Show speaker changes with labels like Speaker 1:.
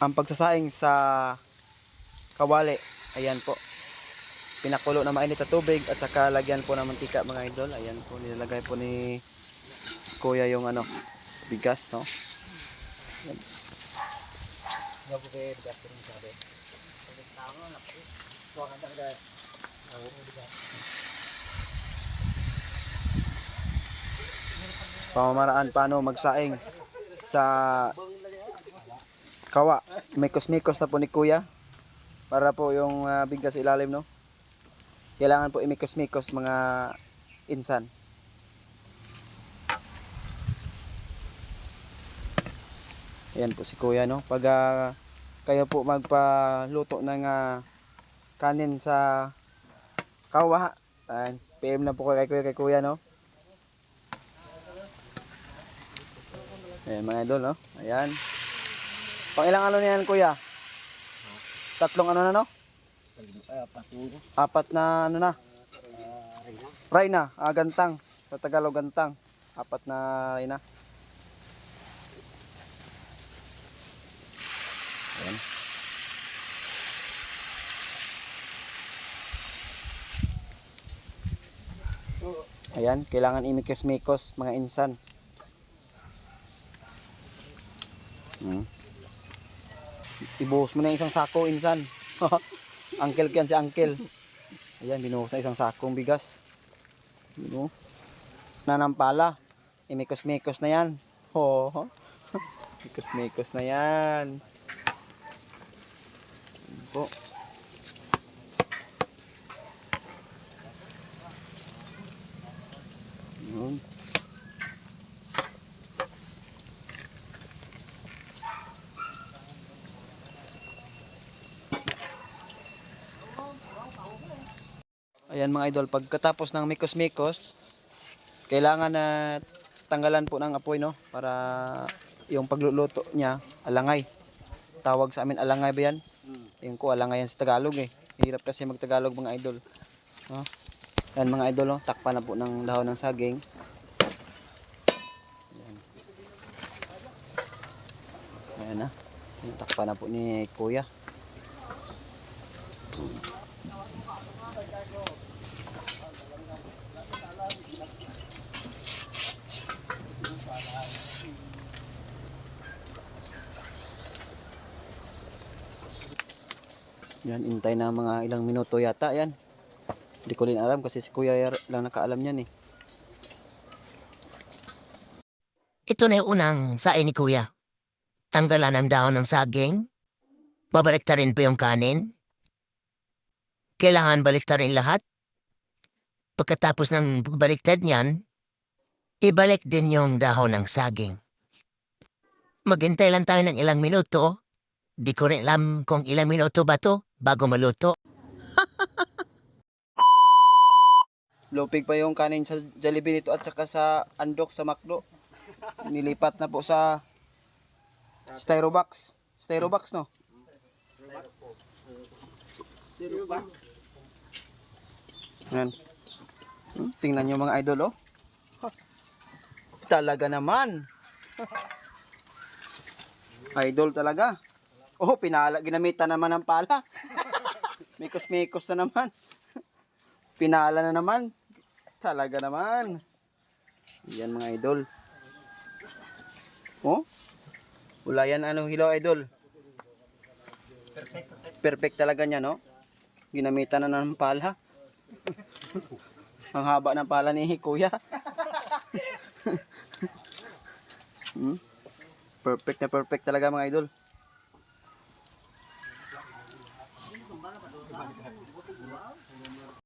Speaker 1: ang pagsasaing sa kawali. Ayan po. Pinakulo na mainit na tubig at saka lagyan po ng mantika mga idol. Ayan po, nilalagay po ni Kuya yung ano, bigas, no? Pamamaraan paano magsaing sa kawa. Mikos-mikos na po ni Kuya para po yung bigas sa ilalim, no? Kailangan po imikos-mikos mga insan. Ayan po si Kuya, no? Pag ah, kayo po magpaluto ng ah, kanin sa kawa, ayan, PM na po kay Kuya, kay Kuya, no? Ayan mga idol, no? Ayan. Pang ilang ano na yan, Kuya? Tatlong ano na, no? Apat na ano na? Ray na, ah, gantang. Sa Tagalog, gantang. Apat na ray na. Ayan. Ayan, kailangan imikos-mikos mga insan. Hmm. Ibuhos mo na isang sako, insan. uncle yan si uncle. Ayan, binuhos na isang sakong bigas. Ano? Nanampala. Imikos-mikos na yan. Ho, Mikos-mikos na yan. Ayan Po. Ayan mga idol, pagkatapos ng mikos-mikos, kailangan na tanggalan po ng apoy no para yung pagluluto niya alangay. Tawag sa amin alangay ba yan? Yung ko alangay yan sa Tagalog eh. Hirap kasi magtagalog mga idol. No? Yan mga idol, no? takpan na po ng dahon ng saging. Ayan. Ayan na. Yung Takpan na po ni Kuya. Yan, intay na mga ilang minuto yata yan. Hindi ko rin alam kasi si Kuya lang nakaalam yan eh.
Speaker 2: Ito na yung unang sain ni Kuya. Tanggalan ang dahon ng saging. Babaliktarin pa yung kanin. Kailangan baliktarin lahat. Pagkatapos ng baliktad niyan, ibalik din yung dahon ng saging. Maghintay lang tayo ng ilang minuto. Di ko rin alam kung ilang minuto ba to bago maluto.
Speaker 1: Lupig pa yung kanin sa Jollibee nito at saka sa Andok sa Macdo. Nilipat na po sa Styrobox. Styrobox no? Yan. Hmm, tingnan nyo mga idol oh. Talaga naman. Idol talaga. Oh, pinala, ginamitan naman ng pala. Mikos-mikos na naman. Pinala na naman. Talaga naman. Yan mga idol. Oh? Wala yan ano hilo idol. Perfect talaga niya no? Ginamitan na ng pala. Ang haba ng pala ni kuya. hmm? Perfect na perfect talaga mga idol. Gombal apa dosa? Gombal.